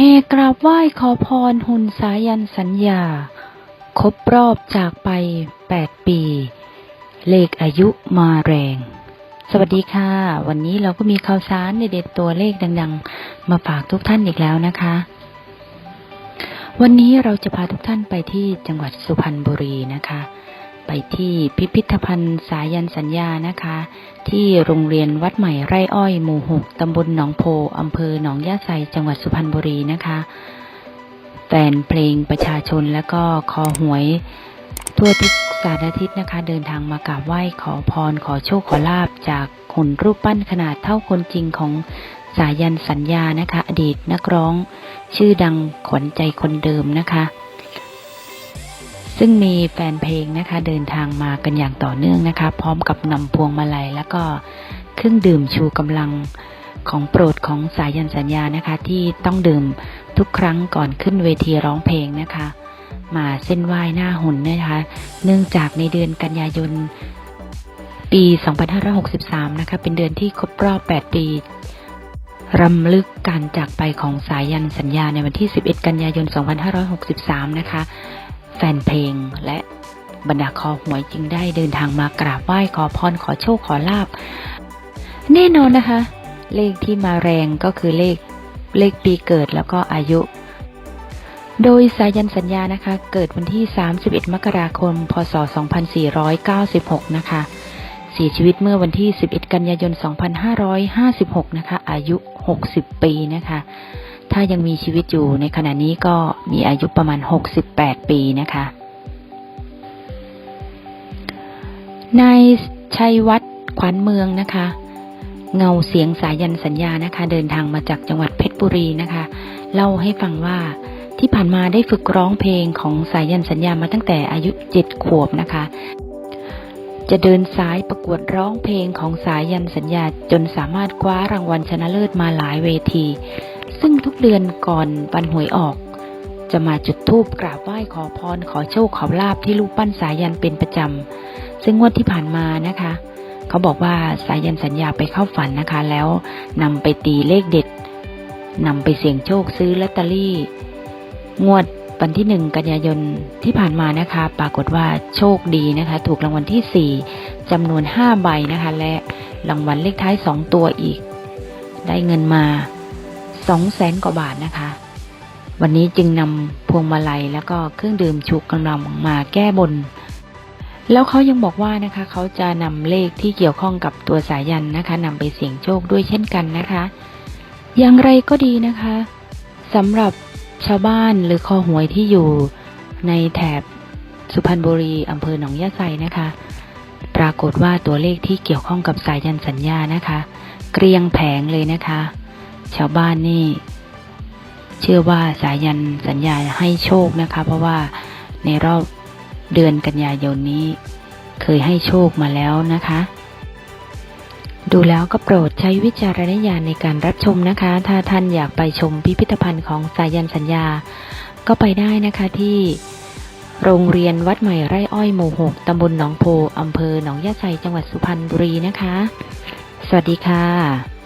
ห่กราบไหว้ขอพรหุ่นสายันสัญญา ครบรอบจากไป 8 ปี เลขอายุมาแรง สวัสดีค่ะ วันนี้เราก็มีข่าวสารเด็ดตัวเลขดังๆ มาฝากทุกท่านอีกแล้วนะคะ วันนี้เราจะพาทุกท่านไปที่จังหวัดสุพรรณบุรีนะคะ ไปที่พิพิธภัณฑ์สายันสัญญานะคะ ที่โรงเรียนวัดใหม่ไร่อ้อยหมู่หกตำบลหนองโพอำเภอหนองยาไซจังหวัดสุพรรณบุรีนะคะแฟนเพลงประชาชนและก็คอหวย ทั่วทุกสารทิศนะคะ เดินทางมากราบไหว้ขอพรขอโชคขอลาบจากหุ่นรูปปั้นขนาดเท่าคนจริงของสายันสัญญานะคะ อดีตนักร้อง ชื่อดังขวัญใจคนเดิมนะคะ ซึ่งมีแฟนเพลงนะคะเดินทางมากันอย่างต่อเนื่องนะคะ พร้อมกับนำพวงมาลัยแล้วก็เครื่องดื่มชูกำลังของโปรดของสายันสัญญานะคะ ที่ต้องดื่มทุกครั้งก่อนขึ้นเวทีร้องเพลงนะคะ มาเส้นไหว้หน้าหุ่นนะคะ เนื่องจากในเดือนกันยายนปี 2563 นะคะ เป็นเดือนที่ครบรอบ 8 ปีรำลึกการจากไปของสายันสัญญาในวันที่ 11 กันยายน 2563 นะคะ แฟนเพลงและบรรดาคอหวยจึงได้เดินทางมากราบไหว้ขอพรขอโชคขอลาบ แน่นอนนะคะ เลขที่มาแรงก็คือเลขเลขปีเกิดแล้วก็อายุ โดยสายันสัญญานะคะ เกิดวันที่ 31 มกราคม พศ 2496 นะคะ เสียชีวิตเมื่อวันที่ 11 กันยายน 2556 นะคะ อายุ 60 ปีนะคะ ถ้ายังมีชีวิตอยู่ในขณะนี้ก็มีอายุประมาณ 68 ปีนะคะ นายชัยวัฒน์ขวัญเมืองนะคะ เงาเสียงสายันสัญญานะคะ เดินทางมาจากจังหวัดเพชรบุรีนะคะ เล่าให้ฟังว่าที่ผ่านมาได้ฝึกร้องเพลงของสายันสัญญามาตั้งแต่อายุเจ็ดขวบนะคะ จะเดินสายประกวดร้องเพลงของสายยันสัญญาจนสามารถคว้ารางวัลชนะเลิศมาหลายเวที ซึ่งทุกเดือนก่อนวันหวยออก จะมาจุดธูปกราบไหว้ขอพรขอโชคขอลาบที่รูปปั้นสายยันเป็นประจำ ซึ่งงวดที่ผ่านมานะคะ เขาบอกว่าสายยันสัญญาไปเข้าฝันนะคะ แล้วนำไปตีเลขเด็ดนำไปเสี่ยงโชคซื้อลอตเตอรี่ งวด วันที่หนึ่งกันยายนที่ผ่านมานะคะ ปรากฏว่าโชคดีนะคะ ถูกรางวัลที่สี่จำนวนห้าใบนะคะ และรางวัลเลขท้ายสองตัวอีก ได้เงินมาสองแสนกว่าบาทนะคะ วันนี้จึงนำพวงมาลัยแล้วก็เครื่องดื่มชูกำลังมาแก้บน แล้วเขายังบอกว่านะคะ เขาจะนำเลขที่เกี่ยวข้องกับตัวสายันนะคะนำไปเสี่ยงโชคด้วยเช่นกันนะคะ อย่างไรก็ดีนะคะสำหรับ ชาวบ้านหรือคอหวยที่อยู่ในแถบสุพรรณบุรีอำเภอหนองยะไซนะคะ ปรากฏว่าตัวเลขที่เกี่ยวข้องกับสายยันสัญญานะคะ เกรียงแผงเลยนะคะ ชาวบ้านนี่ เชื่อว่าสายยันสัญญาให้โชคนะคะ เพราะว่าในรอบเดือนกันยายนนี้ เคยให้โชคมาแล้วนะคะ ดูแล้วก็โปรดใช้วิจารณญาณในการรับชมนะคะ ถ้าท่านอยากไปชมพิพิธภัณฑ์ของสายันสัญญา ก็ไปได้นะคะที่โรงเรียนวัดใหม่ไร่อ้อยหมู่หกตำบลหนองโพอำเภอหนองยะไซจังหวัดสุพรรณบุรีนะคะ สวัสดีค่ะ